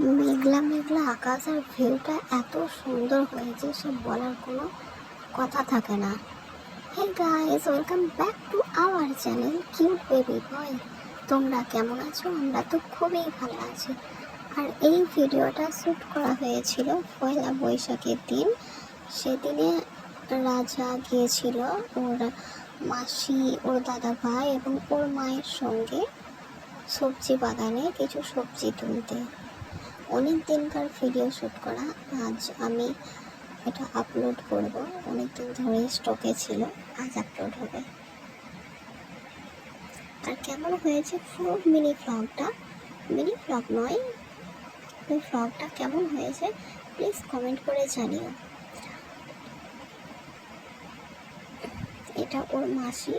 মেঘলা মেঘলা আকাশ আর ভিউটা এত সুন্দর হয়েছে, সে বলার কোনো কথা থাকে না। Hey guys welcome back to our channel cute baby boy তোমরা কেমন আছো? আমরা তো খুবই ভালো আছি। আর এই ভিডিওটা শ্যুট করা হয়েছিল পয়লা বৈশাখের দিন। সেদিনে রাজা গিয়েছিল ওর মাসি, ওর দাদা ভাই এবং ওর মায়ের সঙ্গে সবজি বাগানে কিছু সবজি তুলতে। অনেক দিনকার ভিডিও শ্যুট করা। আজ আমি এটা আপলোড করব। অনেক দিন ধরে স্টকে ছিল, আজ আপলোড হবে। আর কেমন হয়েছে পুরো মিনি ফ্লগটা মিনি ফ্লগ নয়, ওই ফ্লগটা কেমন হয়েছে প্লিজ কমেন্ট করে জানিও। এটা ওর মাসি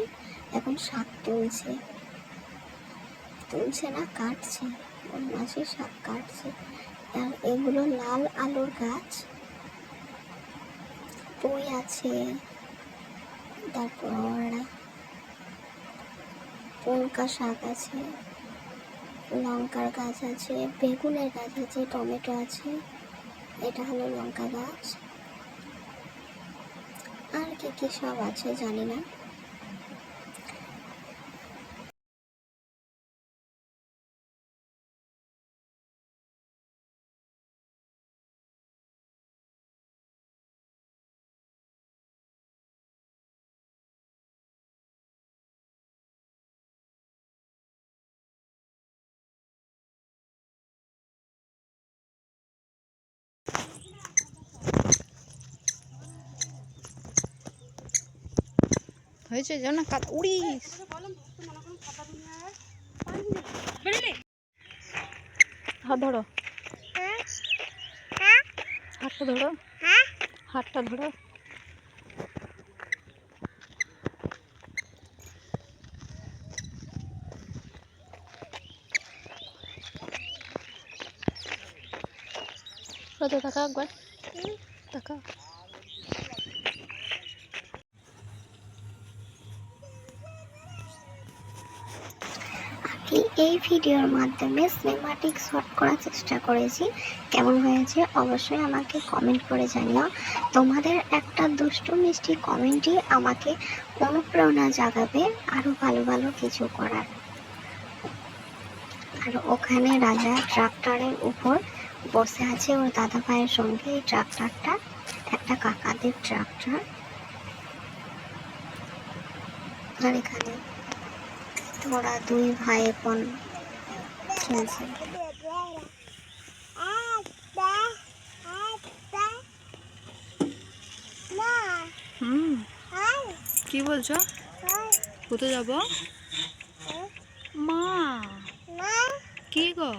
এখন শাক তুলছে। তুলছে না, কাটছে। মাসি শাক কাটছে। আর এগুলো লাল আলুর গাছ। পুঁই আছে। তারপর পুনকা শাক আছে, লঙ্কার গাছ আছে, বেগুনের গাছ আছে, টমেটো আছে। এটা হলো লঙ্কা গাছ। আর কি কি সব আছে জানি না। হয়েছে যেন না কাত উড়িস হাত ধরো। হাতটা ধরো। হাতটা ধরো। কত টাকা একবার। টাকা আমি এই ভিডিওর মাধ্যমে সিনেমাটিক শট করার চেষ্টা করেছি। কেমন হয়েছে? অবশ্যই আমাকে কমেন্ট করে জানিও। তোমাদের একটা দুষ্টু, মিষ্টি কমেন্টই আমাকে অনুপ্রেরণা জাগাবে আরও ভালো ভালো কিছু করার। আর ওখানে রাজা ট্রাক্টরের উপর বসে আছে ওর দাদা ভাইয়ের সঙ্গে। এই ট্রাক্টরটা একটা কাকাদের ট্রাক্টর। আর এখানে ওরা দুই ভাই বোন। খেলছে হুম। কি বলছো? কোথায় যাব? মা। কি গো?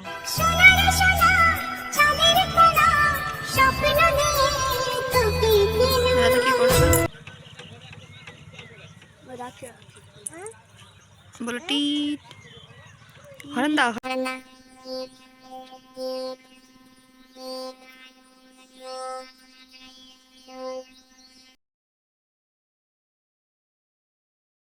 দাদা কি করছ? বলো টিট। হরেন দাও। না